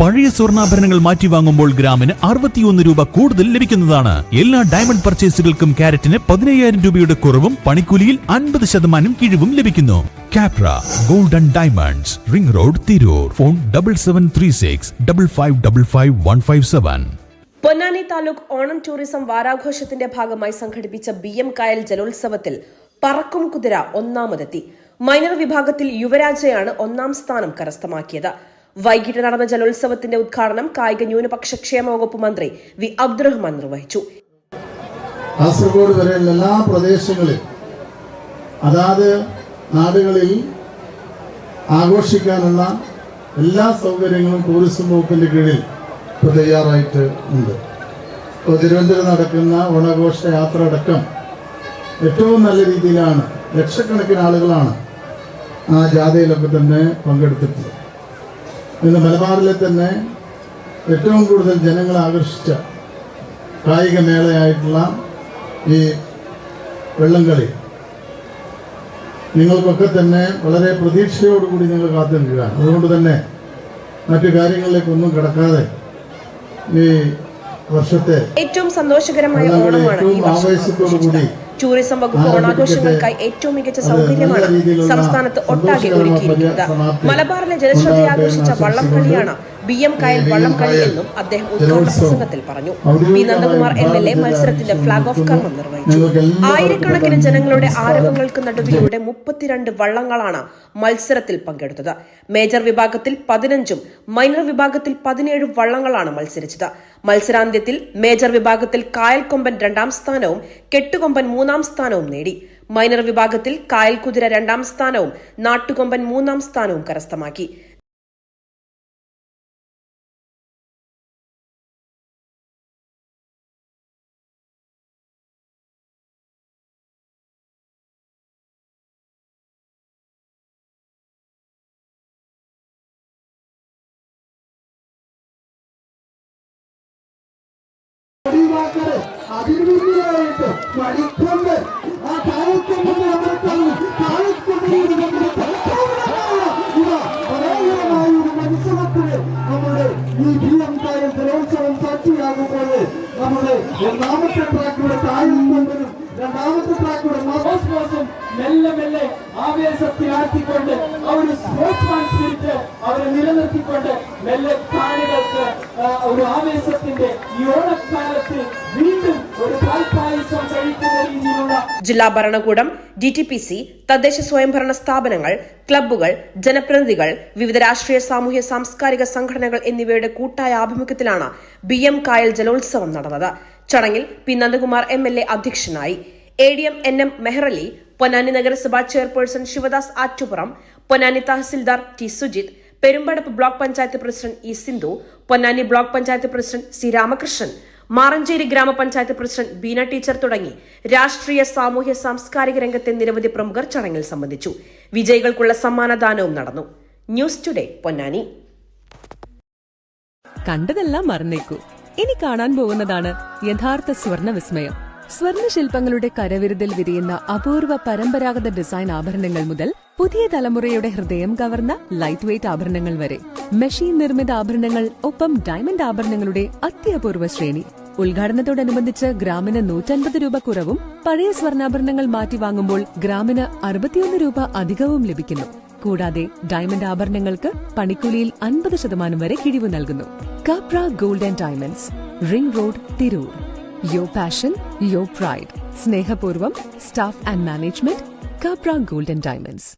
പഴയ സ്വർണാഭരണങ്ങൾ മാറ്റി വാങ്ങുമ്പോൾ ഗ്രാമിന് അറുപത്തിയൊന്ന് രൂപ കൂടുതൽ ലഭിക്കുന്നതാണ്. എല്ലാ ഡയമണ്ട് പർച്ചേസുകൾക്കും കാരറ്റിന് പതിനയ്യായിരം രൂപയുടെ കുറവും പണിക്കൂലിയിൽ അൻപത് ശതമാനം കിഴിവും ലഭിക്കുന്നു. Kapra golden diamonds ring road Tirur. Phone double seven three six double five double five one five seven Ponnani taluk Onam tourism വാരാഘോഷത്തിന്റെ ഭാഗമായി സംഘടിപ്പിച്ച ബി എം കായൽ ജലോത്സവത്തിൽ പറക്കും കുതിര ഒന്നാമതെത്തി. മൈനർ വിഭാഗത്തിൽ യുവരാജയാണ് ഒന്നാം സ്ഥാനം കരസ്ഥമാക്കിയത്. വൈകിട്ട് നടന്ന ജലോത്സവത്തിന്റെ ഉദ്ഘാടനം കായിക ന്യൂനപക്ഷ ക്ഷേമ വകുപ്പ് മന്ത്രി വി അബ്ദുറഹ്മാൻ നിർവഹിച്ചു. കാസർഗോഡ് വരെയുള്ള എല്ലാ പ്രദേശങ്ങളിൽ അതാത് നാടുകളിൽ ആഘോഷിക്കാനുള്ള എല്ലാ സൗകര്യങ്ങളും ടൂറിസം വകുപ്പിന്റെ കീഴിൽ ഇപ്പോൾ തയ്യാറായിട്ട് ഉണ്ട്. ഇപ്പോൾ തിരുവനന്തപുരം നടക്കുന്ന ഓണാഘോഷ യാത്ര അടക്കം ഏറ്റവും നല്ല രീതിയിലാണ് ലക്ഷക്കണക്കിന് ആളുകളാണ് ആ ജാഥയിലൊക്കെ തന്നെ പങ്കെടുത്തിട്ടുള്ളത്. ഇന്ന് മലബാറിലെ തന്നെ ഏറ്റവും കൂടുതൽ ജനങ്ങളെ ആകർഷിച്ച കായിക മേളയായിട്ടുള്ള ഈ വെള്ളംകളി. നിങ്ങൾക്കൊക്കെ തന്നെ വളരെ പ്രതീക്ഷയോടുകൂടി നിങ്ങൾ കാത്തു നിൽക്കുക അതുകൊണ്ട് തന്നെ മറ്റു കാര്യങ്ങളിലേക്കൊന്നും കിടക്കാതെ ഈ വർഷത്തെ ഏറ്റവും സന്തോഷകരമായ ഓണമാണ് ഏറ്റവും ആവേശത്തോടു ആഘോഷിച്ചത് ടൂറിസം വകുപ്പ് ഓണാഘോഷങ്ങൾക്കായി ഏറ്റവും മികച്ച സൗകര്യമാണ് സംസ്ഥാനത്ത് ഒട്ടാകെ ഒരുക്കിയിരിക്കുന്നത്. മലബാറിലെ ജലശ്രദ്ധ ആഘോഷിച്ച വള്ളംകളിയാണ് ബി എം കായൽ വള്ളംകളി എന്നും അദ്ദേഹം ഉദ്ഘാടന പ്രസംഗത്തിൽ പറഞ്ഞു. P Nandakumar M L A മത്സരത്തിന്റെ ഫ്ളാഗ് ഓഫ് കർമ്മം നിർവഹിച്ചു. ആയിരക്കണക്കിന് ജനങ്ങളുടെ ആരവങ്ങൾക്ക് നടുവിലൂടെ മുപ്പത്തിരണ്ട് വള്ളങ്ങളാണ് മത്സരത്തിൽ പങ്കെടുത്തത്. മേജർ വിഭാഗത്തിൽ പതിനഞ്ചും മൈനർ വിഭാഗത്തിൽ പതിനേഴും വള്ളങ്ങളാണ് മത്സരിച്ചത്. മത്സരാന്ത്യത്തിൽ മേജർ വിഭാഗത്തിൽ കായൽക്കൊമ്പൻ രണ്ടാം സ്ഥാനവും കെട്ടുകൊമ്പൻ മൂന്നാം സ്ഥാനവും നേടി. മൈനർ വിഭാഗത്തിൽ കായൽകുതിര രണ്ടാം സ്ഥാനവും നാട്ടുകൊമ്പൻ മൂന്നാം സ്ഥാനവും കരസ്ഥമാക്കി. മത്സരത്തിന് നമ്മുടെ ഈ കായൽ ജലോത്സവം സാക്ഷിയാകുമ്പോൾ നമ്മുടെ ഒന്നാമത്തെ ട്രാക്കിയുടെ കായൽക്കൊമ്പനും രണ്ടാമത്തെ ട്രാക്കിയുടെ മോസും മെല്ലെ മെല്ലെ ആവേശത്തിലാക്കിക്കൊണ്ട് ആ ഒരു സ്പോർട്സ്മാൻ അവരെ നിലനിർത്തിക്കൊണ്ട് മെല്ലെ കാണികൾക്ക് ഒരു ആവേശത്തിന്റെ ഈ ഓണക്കാലത്ത് ജില്ലാ ഭരണകൂടം ഡി ടി പി സി തദ്ദേശ സ്വയംഭരണ സ്ഥാപനങ്ങൾ ക്ലബ്ബുകൾ ജനപ്രതിനിധികൾ വിവിധ രാഷ്ട്രീയ സാമൂഹ്യ സാംസ്കാരിക സംഘടനകൾ എന്നിവയുടെ കൂട്ടായ ആഭിമുഖ്യത്തിലാണ് ബി എം കായൽ ജലോത്സവം നടന്നത്. ചടങ്ങിൽ P Nandakumar M L A അധ്യക്ഷനായി. A D M N M Mehrali Ponnani നഗരസഭാ chairperson Sivadas Attupuram Ponnani tahsildar T Sujith Perumpadappu block panchayat president E Sindhu Ponnani block panchayat president C Ramakrishnan Maranchery ഗ്രാമപഞ്ചായത്ത് president Beena teacher തുടങ്ങി രാഷ്ട്രീയ സാമൂഹ്യ സാംസ്കാരിക രംഗത്തെ നിരവധി പ്രമുഖർ ചടങ്ങിൽ സംബന്ധിച്ചു. വിജയികൾക്കുള്ള സമ്മാനദാനവും നടന്നു. News today Ponnani. കണ്ടതെല്ലാം മറന്നേക്കൂ. ഇനി കാണാൻ പോകുന്നതാണ് യഥാർത്ഥ സ്വർണ വിസ്മയം. സ്വർണ ശില്പങ്ങളുടെ കരവിരുതിൽ വിരിയുന്ന അപൂർവ പരമ്പരാഗത ഡിസൈൻ ആഭരണങ്ങൾ മുതൽ പുതിയ തലമുറയുടെ ഹൃദയം കവർന്ന ലൈറ്റ് വെയ്റ്റ് ആഭരണങ്ങൾ വരെ. മെഷീൻ നിർമ്മിത ആഭരണങ്ങൾ ഒപ്പം ഡയമണ്ട് ആഭരണങ്ങളുടെ അത്യപൂർവ ശ്രേണി. ഉദ്ഘാടനത്തോടനുബന്ധിച്ച് ഗ്രാമിന് നൂറ്റൻപത് രൂപ കുറവും പഴയ സ്വർണാഭരണങ്ങൾ മാറ്റി വാങ്ങുമ്പോൾ ഗ്രാമിന് അറുപത്തിയൊന്ന് രൂപ അധികവും ലഭിക്കുന്നു. കൂടാതെ ഡയമണ്ട് ആഭരണങ്ങൾക്ക് പണിക്കൂലിയിൽ അൻപത് ശതമാനം വരെ കിഴിവ് നൽകുന്നു. Kapra gold and diamonds ring road Tirur yo passion yo pride സ്നേഹപൂർവം staff and management Kapra gold and diamonds